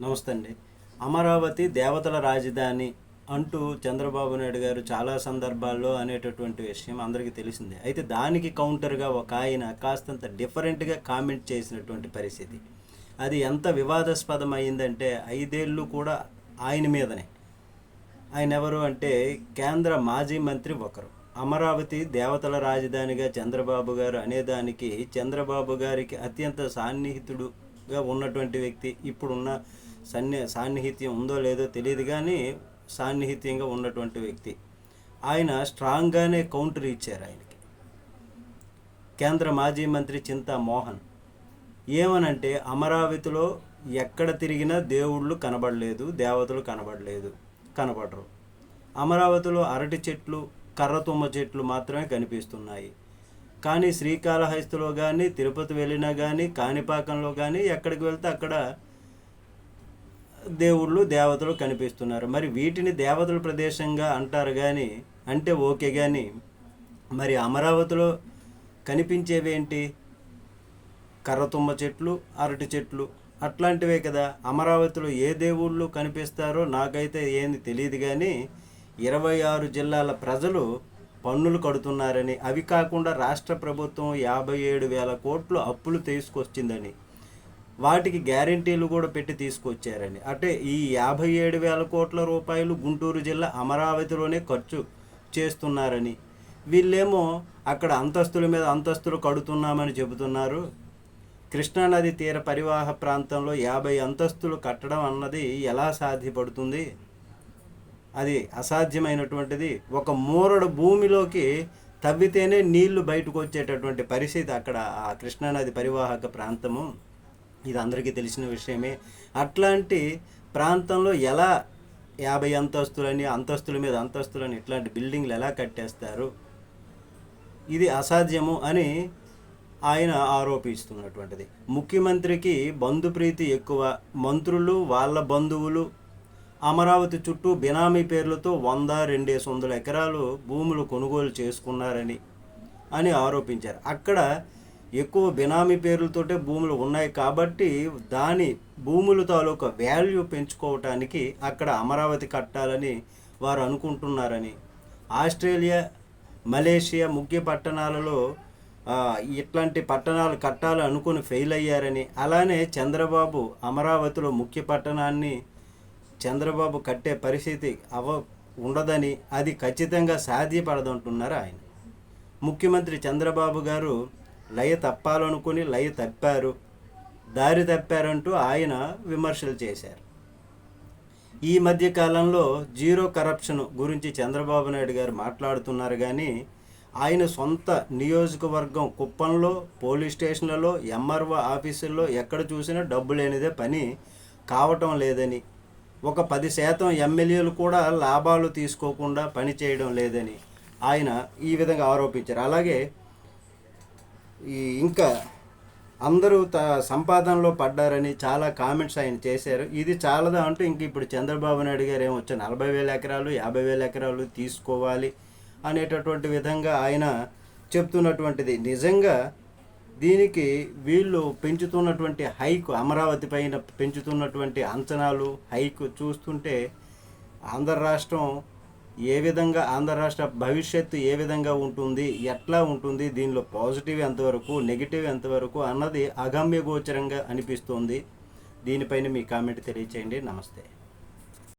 నమస్తే అండి అమరావతి దేవతల రాజధాని అంటూ చంద్రబాబు నాయుడు గారు చాలా సందర్భాల్లో అనేటటువంటి విషయం అందరికీ తెలిసిందే. అయితే దానికి కౌంటర్గా ఒక ఆయన కాస్తంత డిఫరెంట్గా కామెంట్ చేసినటువంటి పరిస్థితి. అది ఎంత వివాదాస్పదం అయిందంటే ఐదేళ్ళు కూడా ఆయన మీదనే. ఆయన ఎవరు అంటే కేంద్ర మాజీ మంత్రి ఒకరు. అమరావతి దేవతల రాజధానిగా చంద్రబాబు గారు అనేదానికి చంద్రబాబు గారికి అత్యంత సాన్నిహితుడుగా ఉన్నటువంటి వ్యక్తి ఇప్పుడున్న సన్ని సాన్నిహిత్యం ఉందో లేదో తెలియదు కానీ సాన్నిహిత్యంగా ఉన్నటువంటి వ్యక్తి. ఆయన స్ట్రాంగ్గానే కౌంటర్ ఇచ్చారు ఆయనకి. కేంద్ర మాజీ మంత్రి చింతా మోహన్. ఏమనంటే అమరావతిలో ఎక్కడ తిరిగినా దేవుళ్ళు కనబడలేదు దేవతలు కనబడలేదు కనబడరు. అమరావతిలో అరటి చెట్లు కర్రతుమ్మ చెట్లు మాత్రమే కనిపిస్తున్నాయి. కానీ శ్రీకాళహస్తిలో కానీ తిరుపతి వెళ్ళినా కానీ కాణిపాకంలో కానీ ఎక్కడికి వెళ్తే అక్కడ దేవుళ్ళు దేవతలు కనిపిస్తున్నారు. మరి వీటిని దేవతల ప్రదేశంగా అంటారు కానీ అంటే ఓకే కానీ మరి అమరావతిలో కనిపించేవేంటి కర్రతుమ్మ చెట్లు అరటి చెట్లు అట్లాంటివే కదా. అమరావతిలో ఏ దేవుళ్ళు కనిపిస్తారో నాకైతే ఏంది తెలియదు కానీ ఇరవై ఆరు జిల్లాల ప్రజలు పన్నులు కడుతున్నారని. అవి కాకుండా రాష్ట్ర ప్రభుత్వం యాభై ఏడు వేల కోట్లు అప్పులు తీసుకొచ్చిందని. వాటికి గ్యారంటీలు కూడా పెట్టి తీసుకొచ్చారని అంటే ఈ యాభై ఏడు వేల కోట్ల రూపాయలు గుంటూరు జిల్లా అమరావతిలోనే ఖర్చు చేస్తున్నారని. వీళ్ళేమో అక్కడ అంతస్తుల మీద అంతస్తులు కడుతున్నామని చెబుతున్నారు. కృష్ణానది తీర పరివాహ ప్రాంతంలో యాభై అంతస్తులు కట్టడం అన్నది ఎలా సాధ్యపడుతుంది? అది అసాధ్యమైనటువంటిది. ఒక మూరడు భూమిలోకి తవ్వితేనే నీళ్ళు బయటకు వచ్చేటటువంటి పరిస్థితి అక్కడ ఆ కృష్ణానది పరివాహక ప్రాంతము. ఇది అందరికీ తెలిసిన విషయమే. అట్లాంటి ప్రాంతంలో ఎలా యాభై అంతస్తులని అంతస్తుల మీద అంతస్తులని ఇట్లాంటి బిల్డింగ్లు ఎలా కట్టేస్తారు? ఇది అసాధ్యము అని ఆయన ఆరోపిస్తున్నటువంటిది. ముఖ్యమంత్రికి బంధుప్రీతి ఎక్కువ. మంత్రులు వాళ్ళ బంధువులు అమరావతి చుట్టూ బినామీ పేర్లతో వంద రెండేసి వందల ఎకరాలు భూములు కొనుగోలు చేసుకున్నారని అని ఆరోపించారు. అక్కడ ఎక్కువ బినామీ పేర్లతోటే భూములు ఉన్నాయి కాబట్టి దాని భూముల తాలూకా వాల్యూ పెంచుకోవటానికి అక్కడ అమరావతి కట్టాలని వారు అనుకుంటున్నారని. ఆస్ట్రేలియా మలేషియా ముఖ్య పట్టణాలలో ఇట్లాంటి పట్టణాలు కట్టాలి అనుకుని ఫెయిల్ అయ్యారని. అలానే చంద్రబాబు అమరావతిలో ముఖ్య పట్టణాన్ని చంద్రబాబు కట్టే పరిస్థితి అవ ఉండదని అది ఖచ్చితంగా సాధ్యపడదంటున్నారు ఆయన. ముఖ్యమంత్రి చంద్రబాబు గారు లయ తప్పాలనుకుని లయ తప్పారు. దారి తప్పారంటూ ఆయన విమర్శలు చేశారు. ఈ మధ్య కాలంలో జీరో కరప్షన్ గురించి చంద్రబాబు నాయుడు గారు మాట్లాడుతున్నారు కానీ ఆయన సొంత నియోజకవర్గం కుప్పంలో పోలీస్ స్టేషన్లలో ఎంఆర్ఓ ఆఫీసుల్లో ఎక్కడ చూసినా డబ్బు లేనిదే పని కావటం లేదని ఒక పది శాతం ఎమ్మెల్యేలు కూడా లాభాలు తీసుకోకుండా పని చేయడం లేదని ఆయన ఈ విధంగా ఆరోపించారు. అలాగే ఈ ఇంకా అందరూ త సంపాదనలో పడ్డారని చాలా కామెంట్స్ ఆయన చేశారు. ఇది చాలదా అంటూ ఇంక ఇప్పుడు చంద్రబాబు నాయుడు గారు ఏమొచ్చా నలభై వేల ఎకరాలు యాభై వేల ఎకరాలు తీసుకోవాలి అనేటటువంటి విధంగా ఆయన చెప్తున్నటువంటిది. నిజంగా దీనికి వీళ్ళు పెంచుతున్నటువంటి హైక్ అమరావతి పైన పెంచుతున్నటువంటి అంచనాలు హైక్ చూస్తుంటే ఆంధ్ర రాష్ట్రం ఏ విధంగా ఆంధ్ర రాష్ట్ర భవిష్యత్తు ఏ విధంగా ఉంటుంది ఎట్లా ఉంటుంది దీనిలో పాజిటివ్ ఎంతవరకు నెగిటివ్ ఎంతవరకు అన్నది అగమ్య గోచరంగా అనిపిస్తోంది. దీనిపైన మీ కామెంట్ తెలియచేయండి. నమస్తే.